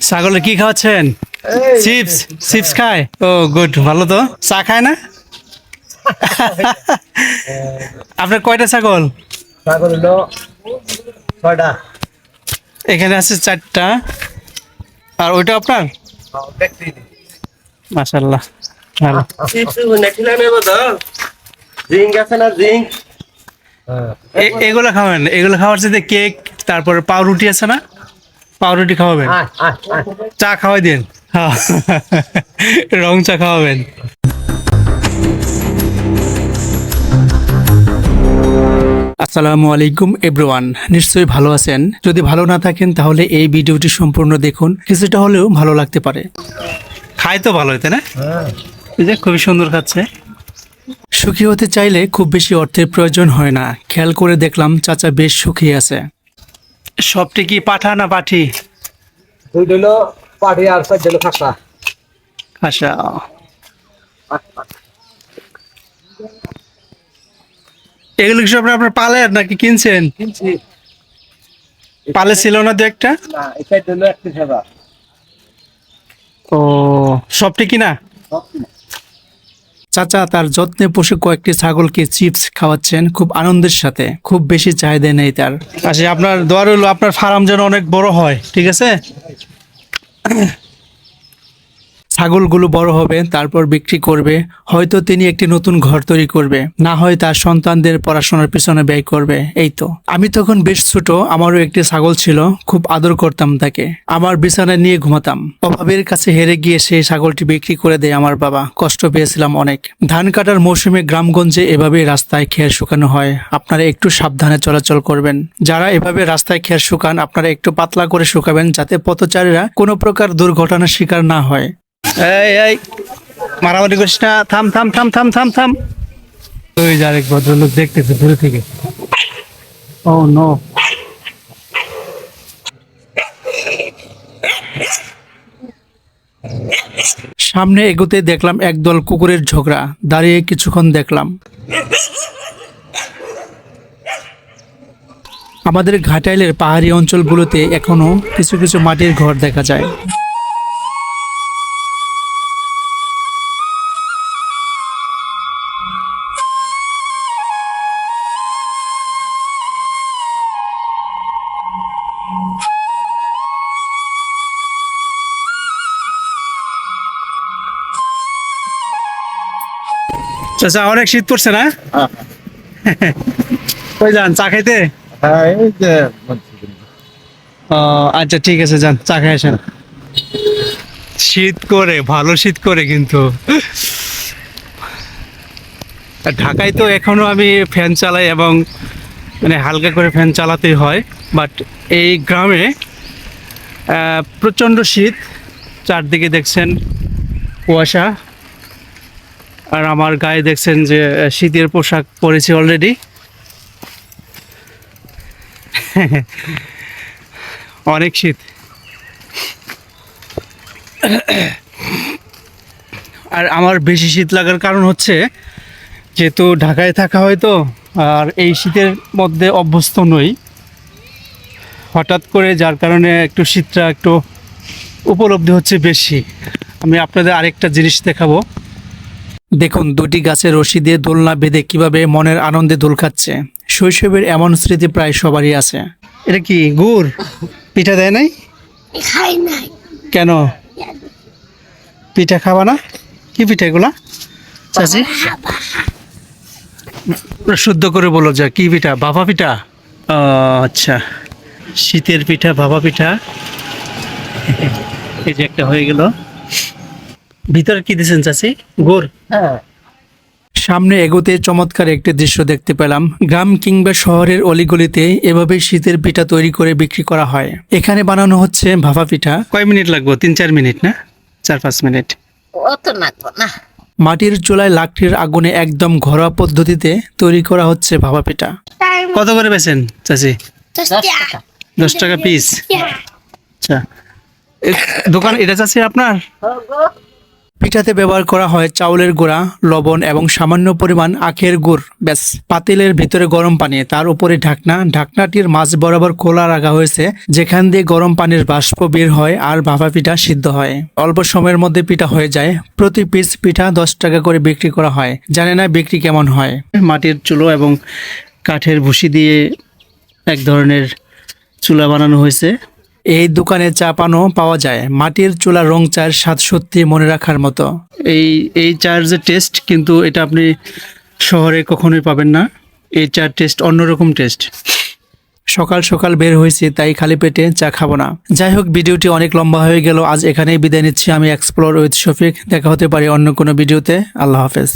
ছাগলে কি খাওয়াচ্ছেন? চিপস চিপস খায়? ও গুড ভালো তো। চা খায় না? আপনার কয়টা ছাগল? ছাগল হলো ছয়টা। এখানে আছে চারটা। আর ওইটা আপনার? ব্যক্তি মাশাল্লাহ ভালো। জিঙ্ক আছে না জিঙ্ক? এ- এগুলো খাবেন এগুলো খাওয়ার সাথে কেক তারপরে পাউরুটি আছে না? পাউরুটি খাওয়াবেন। চা খাওয়াই দিন। হ্যাঁ। রং চা খাওয়াবেন। আসসালামু আলাইকুম এভরিওয়ান। নিশ্চয়ই ভালো আছেন। যদি ভালো না থাকেন তাহলে এই ভিডিওটি সম্পূর্ণ দেখুন। কিছুটা হলেও ভালো লাগতে পারে। খাই তো ভালো হইতে না? এই যে খুবই সুন্দর খাচ্ছে। সুখী হতে চাইলে খুব বেশি অর্থের প্রয়োজন হয় না। খেয়াল করে দেখলাম চাচা বেশ সুখী আছে। সবটি কি পাঠা না পাঠি? দুই আর খাসা আচ্ছা। এগুলো সব আপনার পালের নাকি কিনছেন? কিনছি। পালে ছিল না দু একটা? ও সবটি কিনা? সব কিনা। চাচা তার যত্নে পশু কয়েকটি ছাগলকে চিপস খাওয়াচ্ছেন, খুব আনন্দের সাথে, খুব বেশি চাহিদা নেই তার। আচ্ছা আপনার দোয়ার হলো আপনার ফার্ম যেন অনেক বড় হয়, ঠিক আছে? ছাগলগুলো বড় হবে, তারপর বিক্রি করবে, হয়তো তিনি একটি নতুন ঘর তৈরি করবে, না হয় তার সন্তানদের পড়াশোনার পিছনে ব্যয় করবে, এই তো। আমি তখন বেশ ছোট, আমারও একটি ছাগল ছিল, খুব আদর করতাম তাকে। আমার বিছানায় নিয়ে ঘুমাতাম। অভাবের কাছে হেরে গিয়ে সেই ছাগলটি বিক্রি করে দেয় আমার বাবা। কষ্ট পেয়েছিলাম অনেক। ধান কাটার মৌসুমে গ্রামগঞ্জে এভাবেই রাস্তায় খেয়ার শুকানো হয়। আপনারা একটু সাবধানে চলাচল করবেন। যারা এভাবে রাস্তায় খেয়ার শুকান, আপনারা একটু পাতলা করে শুকাবেন যাতে পথচারীরা কোনো প্রকার দুর্ঘটনার শিকার না হয়। এই এই। মারামারি করিস না। থাম থাম থাম থাম থাম থাম। ওই যে আরেক ভদ্রলোক দেখতেছে দূরে থেকে। Oh, no. সামনে এগোতে দেখলাম একদল কুকুরের ঝগড়া। দাঁড়িয়ে কিছুক্ষণ দেখলাম। আমাদের ঘাটাইলের পাহাড়ি অঞ্চলগুলোতে এখনও কিছু কিছু মাটির ঘর দেখা যায়। চাচা অনেক শীত পড়ছে না? কই যান চা খাইতে? হ্যাঁ এই যে ও, আচ্ছা ঠিক আছে যান চা খাই আসেন। শীত করে ভালো শীত করে কিন্তু। ঢাকায় তো এখনও আমি ফ্যান চালাই এবং মানে হালকা করে ফ্যান চালাতেই হয় বাট এই গ্রামে আহ, প্রচণ্ড শীত। চারদিকে দেখছেন কুয়াশা। আর আমার গায়ে দেখছেন যে শীতের পোশাক পরেছি অলরেডি অনেক শীত। আর আমার বেশি শীত লাগার কারণ হচ্ছে, যেহেতু ঢাকায় থাকা হয় তো, আর এই শীতের মধ্যে অভ্যস্ত নই। হঠাৎ করে যার কারণে একটু শীতটা একটু উপলব্ধি হচ্ছে বেশি। আমি আপনাদের আরেকটা জিনিস দেখাবো। দেখুন দুটি গাছের রশি দিয়ে দোলনা বেঁধে কীভাবে মনের আনন্দে দোল খাচ্ছে। শৈশবের এমন স্মৃতি প্রায় সবারই আছে। এটা কি গুড়? পিঠা দেয় নাই? খাই নাই। কেন? পিঠা খাবা না? কি পিঠা এগুলা? চাচি? শুদ্ধ করে বলো যা কি পিঠা? ভাপা পিঠা? ও, আচ্ছা। শীতের পিঠা ভাপা পিঠা। এই যে একটা হয়ে গেল। ভিতরে কি দিয়েছেন চাচি? গুড় হ্যাঁ। সামনে এগোতে চমৎকার একটি দৃশ্য দেখতে পেলাম। গ্রাম কিংবা শহরের অলিগলিতে এভাবে শীতের পিঠা তৈরি করে বিক্রি করা হয়। এখানে বানানো হচ্ছে ভাপা পিঠা। কয় মিনিট লাগবে? তিন চার মিনিট না? চার পাঁচ মিনিট। অত নাকবো না। মাটির চুলায় লাকড়ির আগুনে একদম ঘরোয়া পদ্ধতিতে তৈরি করা হচ্ছে ভাপা পিঠা। কত করে বেছেন চাচি? দশ টাকা। পিস আচ্ছা। দোকান এটা চাচি আপনার? পিঠাতে ব্যবহার করা হয় চাউলের গুঁড়া, লবণ এবং সামান্য পরিমাণ আখের গুড়। ব্যাস, পাতিলের ভিতরে গরম পানি, তার উপরে ঢাকনা। ঢাকনাটির মাঝ বরাবর খোলা রাখা হয়েছে, যেখান দিয়ে গরম পানির বাষ্প বের হয় আর ভাপা পিঠা সিদ্ধ হয়। অল্প সময়ের মধ্যে পিঠা হয়ে যায়। প্রতি পিস পিঠা দশ টাকা করে বিক্রি করা হয়। জানে না বিক্রি কেমন হয়। মাটির চুলো এবং কাঠের ভুসি দিয়ে এক ধরনের চুলা বানানো হয়েছে। এই দোকানে চা পানও পাওয়া যায়। মাটির চুলা রং চায়ের স্বাদ সত্যি মনে রাখার মতো। এই এই চায়ের যে টেস্ট কিন্তু এটা আপনি শহরে কখনোই পাবেন না। এই চার টেস্ট অন্যরকম টেস্ট। সকাল সকাল বের হয়েছি তাই খালি পেটে চা খাব না। যাই হোক ভিডিওটি অনেক লম্বা হয়ে গেল। আজ এখানেই বিদায় নিচ্ছি। আমি এক্সপ্লোর উইথ শফিক। দেখা হতে পারি অন্য কোনো ভিডিওতে। আল্লাহ হাফেজ।